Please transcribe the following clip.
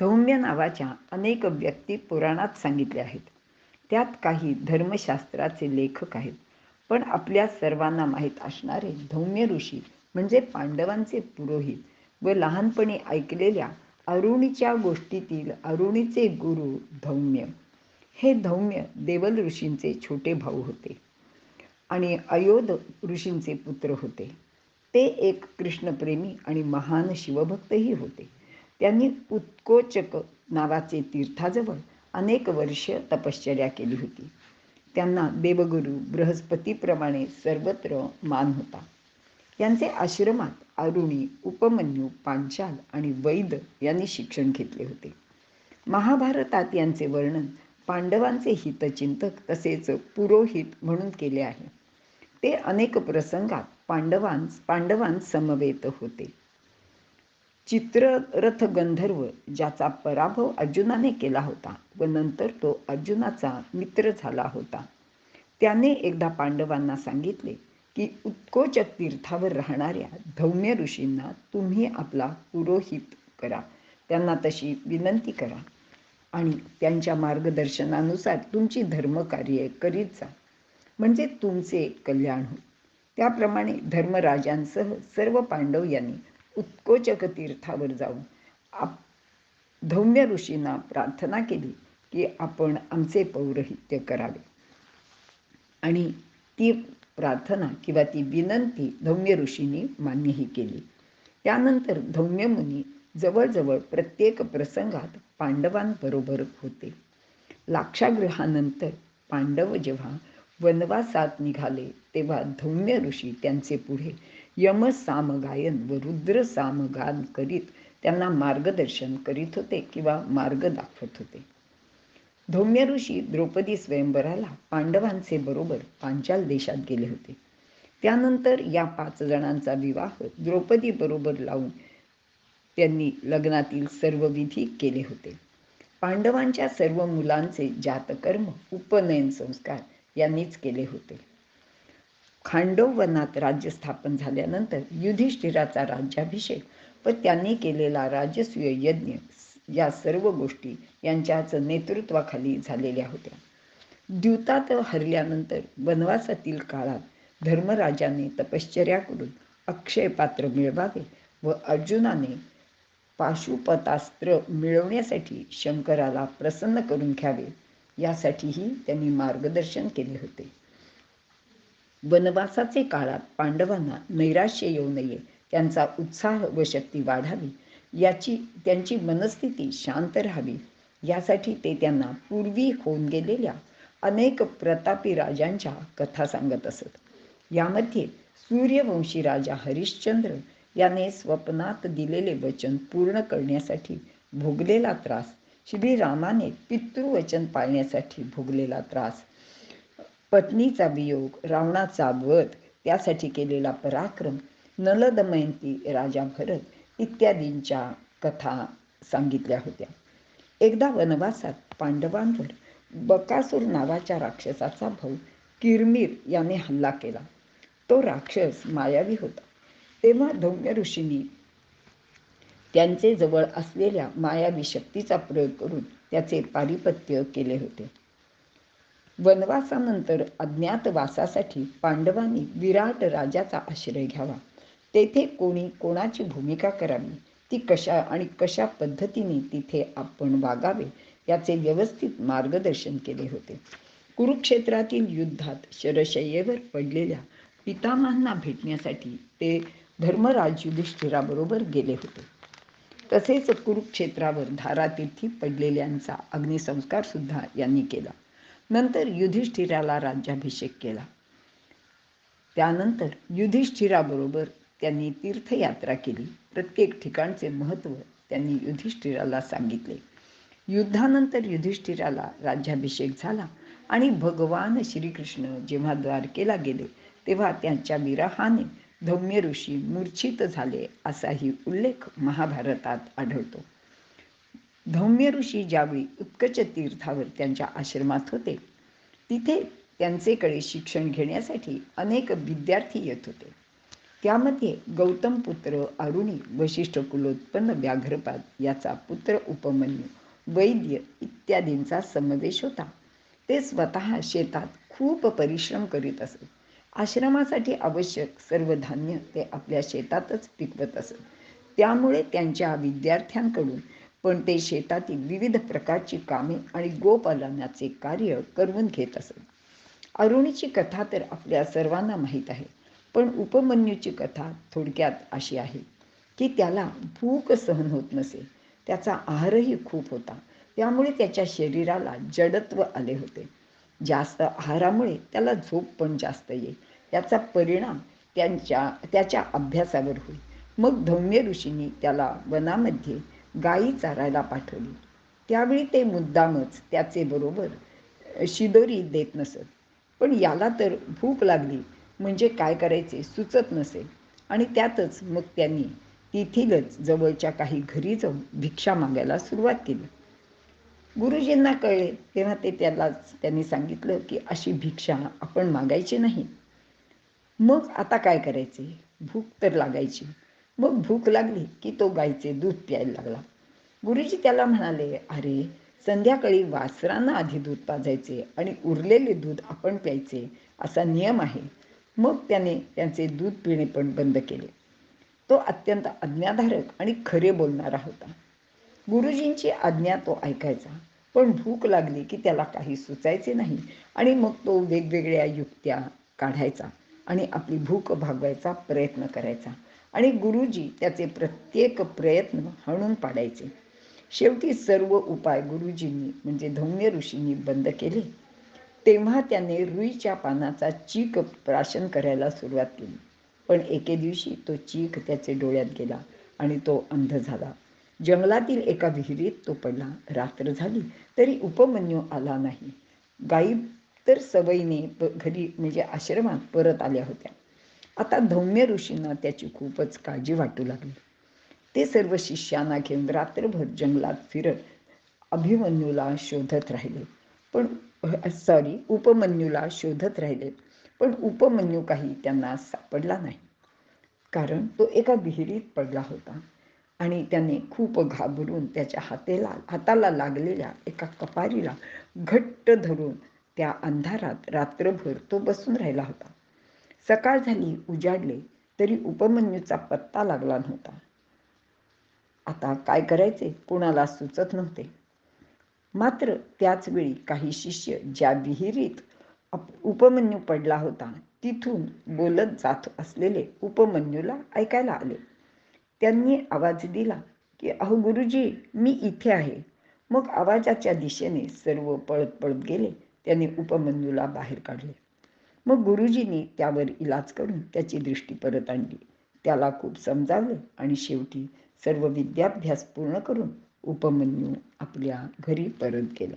धौम्य नावाच्या अनेक व्यक्ती पुराणात सांगितल्या आहेत. त्यात काही धर्मशास्त्राचे लेखक आहेत. पण आपल्या सर्वांना माहीत असणारे धौम्य ऋषी म्हणजे पांडवांचे पुरोहित व लहानपणी ऐकलेल्या अरुणीच्या गोष्टीतील अरुणीचे गुरु धौम्य. हे धौम्य देवल ऋषींचे छोटे भाऊ होते आणि अयोध ऋषींचे पुत्र होते. ते एक कृष्णप्रेमी आणि महान शिवभक्तही होते. त्यांनी उत्कोचक नावाचे तीर्थाजवळ अनेक वर्ष तपश्चर्या केली होती. त्यांना देवगुरु बृहस्पतीप्रमाणे सर्वत्र मान होता. यांचे आश्रमात अरुणी उपमन्यू पांचाल आणि वैद यांनी शिक्षण घेतले होते. महाभारतात यांचे वर्णन पांडवांचे हितचिंतक तसेच पुरोहित म्हणून केले आहे. ते अनेक प्रसंगात पांडवांस पांडवांस समवेत होते. चित्ररथ गंधर्व ज्याचा पराभव अर्जुनाने केला होता व नंतर तो अर्जुनाचा मित्र झाला होता. त्याने एकदा पांडवांना सांगितले की उत्कोचक तीर्थावर राहणाऱ्या धौम्य ऋषींना तुम्ही आपला पुरोहित करा. त्यांना तशी विनंती करा आणि त्यांच्या मार्गदर्शनानुसार तुमची धर्मकार्ये करीत जा. म्हणजे तुमचे कल्याण हो त्याप्रमाणे धर्मराजांसह सर्व पांडव यांनी उत्कोचक तीर्थावर जाऊन आप धौम्य ऋषींना प्रार्थना केली की आपण आमचे पौरहित्य करावे. आणि ती प्रार्थना किंवा ती विनंती धौम्य ऋषींनी मान्यही केली. त्यानंतर धौम्य मुनी जवळजवळ प्रत्येक प्रसंगात पांडवांबरोबर होते. लाक्षागृहानंतर पांडव जेव्हा वनवासात निघाले तेव्हा धौम्य ऋषी त्यांचे पुढे यम सामगायन व रुद्र सामगान करीत त्यांना मार्गदर्शन करीत होते किंवा मार्ग दाखवत होते. धौम्य ऋषी द्रौपदी स्वयंवराला पांडवांचे बरोबर पांचाल देशात गेले होते. त्यानंतर या पाच जणांचा विवाह द्रौपदी बरोबर लावून त्यांनी लग्नातील सर्व विधी केले होते. पांडवांच्या सर्व मुलांचे जातकर्म उपनयन संस्कार यांनीच केले होते. खांडववनात राज्य स्थापन झाल्यानंतर युधिष्ठिराचा राज्याभिषेक व त्यांनी केलेला राजसूय यज्ञ या सर्व गोष्टी यांच्याच नेतृत्वाखाली झालेल्या होत्या. द्यूतात हरल्यानंतर वनवासातील काळात धर्मराजाने तपश्चर्या करून अक्षय पात्र मिळवावे व अर्जुनाने पाशुपतास्त्र मिळवण्यासाठी शंकराला प्रसन्न करून घ्यावे यासाठीही त्यांनी मार्गदर्शन केले होते. वनवासाचे काळात पांडवांना नैराश्य येऊ नये त्यांचा उत्साह व शक्ती वाढावी याची त्यांची मनस्थिती शांत राहावी. यासाठी ते त्यांना पूर्वी होऊन गेलेल्या अनेक प्रतापी राजांच्या कथा सांगत असत. यामध्ये सूर्यवंशी राजा हरिश्चंद्र याने स्वप्नात दिलेले वचन पूर्ण करण्यासाठी भोगलेला त्रास श्रीरामाने पितृवचन पाळण्यासाठी भोगलेला त्रास पत्नीचा वियोग रावणाचा वध त्यासाठी केलेला पराक्रम नलदमयंती राजा भरत इत्यादींच्या कथा सांगितल्या होत्या. एकदा वनवासात पांडवांवर बकासूर नावाच्या राक्षसाचा भाऊ किरमीर याने हल्ला केला. तो राक्षस मायावी होता. तेव्हा धौम्य ऋषींनी त्यांचे जवळ असलेल्या मायावी शक्तीचा प्रयोग करून त्याचे पारिपत्य केले होते. वनवासानंतर अज्ञातवासासाठी पांडवांनी विराट राजाचा आश्रय घ्यावा. तेथे कोणी कोणाची भूमिका करावी? ती कशा आणि कशा पद्धतीने तिथे आपण वागावे? याचे व्यवस्थित मार्गदर्शन केले होते. कुरुक्षेत्रातील युद्धात शरशय्येवर पडलेल्या पितामहांना भेटण्यासाठी ते धर्मराज युधिष्ठिराबरोबर गेले होते. तसेच कुरुक्षेत्रावर धारातीर्थी पडलेल्यांचा अग्निसंस्कार सुद्धा यांनी केला. नंतर युधिष्ठिराला राज्याभिषेक केला. त्यानंतर युधिष्ठिराबरोबर त्यांनी तीर्थयात्रा केली. प्रत्येक ठिकाणचे महत्त्व त्यांनी युधिष्ठिराला सांगितले. युद्धानंतर युधिष्ठिराला राज्याभिषेक झाला आणि भगवान श्रीकृष्ण जेव्हा द्वारकेला गेले तेव्हा त्यांच्या विराहाने धौम्य ऋषी मूर्छित झाले असाही उल्लेख महाभारतात आढळतो. धौम्य ऋषी ज्यावेळी उत्कच तीर्थावर त्यांच्या आश्रमात होते तिथे त्यांचेकडे शिक्षण घेण्यासाठी अनेक विद्यार्थी येत होते. त्यामध्ये गौतम पुत्र अरुणी वशिष्ठ कुलोत्पन्न व्याघ्रपाद याचा पुत्र उपमन्यू वैद्य इत्यादींचा समावेश होता. ते स्वतः शेतात खूप परिश्रम करीत असत. आश्रमासाठी आवश्यक सर्व धान्य ते आपल्या शेतातच पिकवत असत. त्यामुळे त्यांच्या विद्यार्थ्यांकडून पण ते शेतातील विविध प्रकारची कामे आणि गोपालनाचे कार्य करून घेत असत. अरुणीची कथा तर आपल्या सर्वांना माहीत आहे पण उपमन्यूची कथा थोडक्यात अशी आहे की त्याला भूक सहन होत नसे त्याचा आहारही खूप होता त्यामुळे त्याच्या शरीराला जडत्व आले होते. जास्त आहारामुळे त्याला झोप पण जास्त येईल याचा परिणाम त्यांच्या त्याच्या अभ्यासावर होईल. मग धौम्य ऋषींनी त्याला वनामध्ये गायी चारायला पाठवली. त्यावेळी ते मुद्दामच त्याचे बरोबर शिदोरी देत नसत. पण याला तर भूक लागली. म्हणजे काय करायचे सुचत नसे आणि त्यातच मग त्यांनी तिथीलच जवळच्या काही घरी जाऊन भिक्षा मागायला सुरुवात केली. गुरुजींना कळले. तेव्हा ते त्यालाच त्यांनी सांगितलं की अशी भिक्षा आपण मागायची नाही. मग आता काय करायचे? भूक तर लागायची. मग भूक लागली की तो गायीचे दूध प्यायला लागला. गुरुजी त्याला म्हणाले अरे संध्याकाळी वासरांना आधी दूध पाजायचे आणि उरलेले दूध आपण प्यायचे असा नियम आहे. मग त्याने त्यांचे दूध पिणे पण बंद केले. तो अत्यंत आज्ञाधारक आणि खरे बोलणारा होता. गुरुजींची आज्ञा तो ऐकायचा पण भूक लागली की त्याला काही सुचायचे नाही आणि मग तो वेगवेगळ्या युक्त्या काढायचा आणि आपली भूक भागवायचा प्रयत्न करायचा. आणि गुरुजी त्याचे प्रत्येक प्रयत्न हणून पाडायचे. शेवटी सर्व उपाय गुरुजींनी म्हणजे धौम्य ऋषींनी बंद केले. तेव्हा त्याने रुईच्या पानाचा चीक प्राशन करायला सुरुवात केली. पण एके दिवशी तो चीक त्याचे डोळ्यात गेला आणि तो अंध झाला. जंगलातील एका विहिरीत तो पडला. रात्र झाली तरी उपमन्यू आला नाही. गाई तर सवयीने घरी म्हणजे आश्रमात परत आल्या होत्या. आता धौम्य ऋषींना त्याची खूपच काळजी वाटू लागली. ते सर्व शिष्यांना घेऊन रात्रभर जंगलात फिरत अभिमन्यूला शोधत राहिले. पण सॉरी उपमन्यूला शोधत राहिले. पण उपमन्यू काही त्यांना सापडला नाही. कारण तो एका विहिरीत पडला होता. आणि त्याने खूप घाबरून त्याच्या हातेला हाताला लागलेल्या एका कपारीला घट्ट धरून त्या अंधारात रात्रभर तो बसून राहिला होता. सकाळ झाली उजाडले तरी उपमन्यूचा पत्ता लागला नव्हता. आता काय करायचे? कोणाला सुचत नव्हते. मात्र त्याच वेळी काही शिष्य ज्या विहिरीत उपमन्यू पडला होता तिथून बोलत जात असलेले उपमन्यूला ऐकायला आले. त्यांनी आवाज दिला की अहो गुरुजी मी इथे आहे. मग आवाजाच्या दिशेने सर्व पळत पळत गेले. त्याने उपमन्यूला बाहेर काढले. मग गुरुजींनी त्यावर इलाज करून त्याची दृष्टी परत आणली. त्याला खूप समजावलं आणि शेवटी सर्व विद्याभ्यास पूर्ण करून उपमन्यू आपल्या घरी परत गेला.